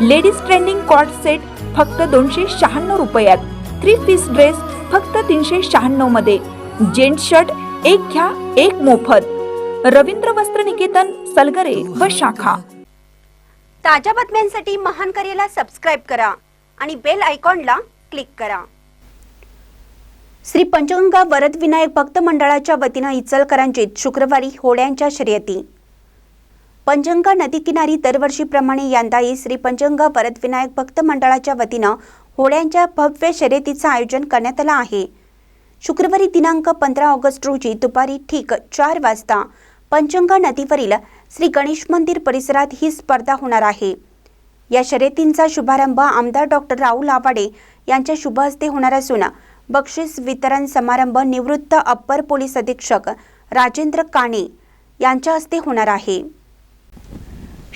Ladies trending coord set फक्त दोनशे शहाण्णव रुपयात. थ्री पीस ड्रेस फक्त तीनशे शहाण्णवमध्ये. जेंट्स शर्ट एक घ्या एक मोफत. रवींद्र वस्त्र निकेतन सलगरे व शाखा. ताज्या बातम्यांसाठी महान करेला सबस्क्राईब करा आणि बेल आयकॉनला क्लिक करा. श्री पंचगंगा वरद विनायक भक्त मंडळाच्या वतीनं इचलकरंजीत शुक्रवारी होड्यांच्या शर्यती. पंचंगा नदीकिनारी दरवर्षीप्रमाणे यंदाही श्री पंचगंगा वरद विनायक भक्त मंडळाच्या वतीनं होड्यांच्या भव्य शर्यतीचं आयोजन करण्यात आलं आहे. शुक्रवारी दिनांक पंधरा ऑगस्ट रोजी दुपारी ठीक चार वाजता पंचंगा नदीवरील श्री गणेश मंदिर परिसरात ही स्पर्धा होणार आहे. या शर्यतींचा शुभारंभ आमदार डॉक्टर राहुल आवाडे यांच्या शुभ हस्ते होणार असून बक्षीस वितरण समारंभ निवृत्त अप्पर पोलीस अधीक्षक राजेंद्र काणे यांच्या हस्ते होणार आहे.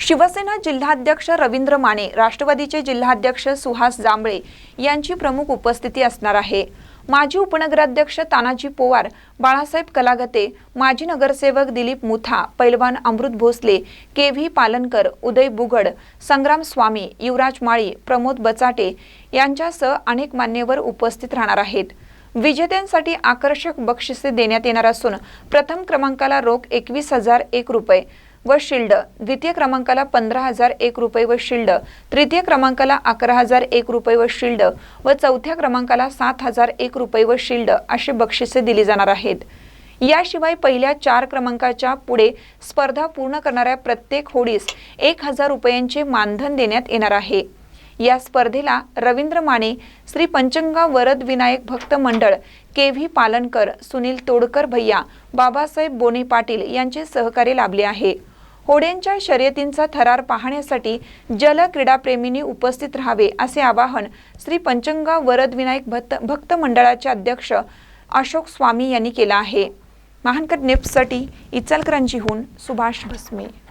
शिवसेना जिल्हाध्यक्ष रवींद्र माने राष्ट्रवादीचे जिल्हाध्यक्ष सुहास जांभळे यांची प्रमुख उपस्थिती असणार आहे. माजी उपनगराध्यक्ष तानाजी पोवार बाळासाहेब कलागते माजी नगरसेवक दिलीप मुथा पैलवान अमृत भोसले के व्ही पालनकर उदय बुगड संग्राम स्वामी युवराज माळी प्रमोद बचाटे यांच्यासह अनेक मान्यवर उपस्थित राहणार आहेत. विजेत्यांसाठी आकर्षक बक्षिसे देण्यात येणार असून प्रथम क्रमांकाला रोख एकवीस हजार एक रुपये व शिल्ड. द्वितीय क्रमांकाला पंधरा हजार एक रुपये व शिल्ड. तृतीय क्रमांकाला अकरा हजार एक रुपये व शिल्ड व चौथ्या क्रमांकाला सात हजार एक रुपये व शिल्ड अशी बक्षिसे दिली जाणार आहेत. याशिवाय पहिल्या चार क्रमांकाच्या पुढे स्पर्धा पूर्ण करणाऱ्या प्रत्येक होडीस एक हजार रुपयांचे मानधन देण्यात येणार आहे. या स्पर्धेला रवींद्र माने श्री पंचंगा वरद विनायक भक्त मंडळ के व्ही पालनकर सुनील तोडकर भैया बाबासाहेब बोने पाटील यांचे सहकार्य लाभले आहे. होड्यांच्या शर्यतींचा थरार पाहण्यासाठी जल क्रीडाप्रेमींनी उपस्थित राहावे असे आवाहन श्री पंचंगा वरद विनायक भक्त भक्त मंडळाचे अध्यक्ष अशोक स्वामी यांनी केलं आहे. महानकर नेप्ससाठी इचलकरंजीहून सुभाष भस्मे.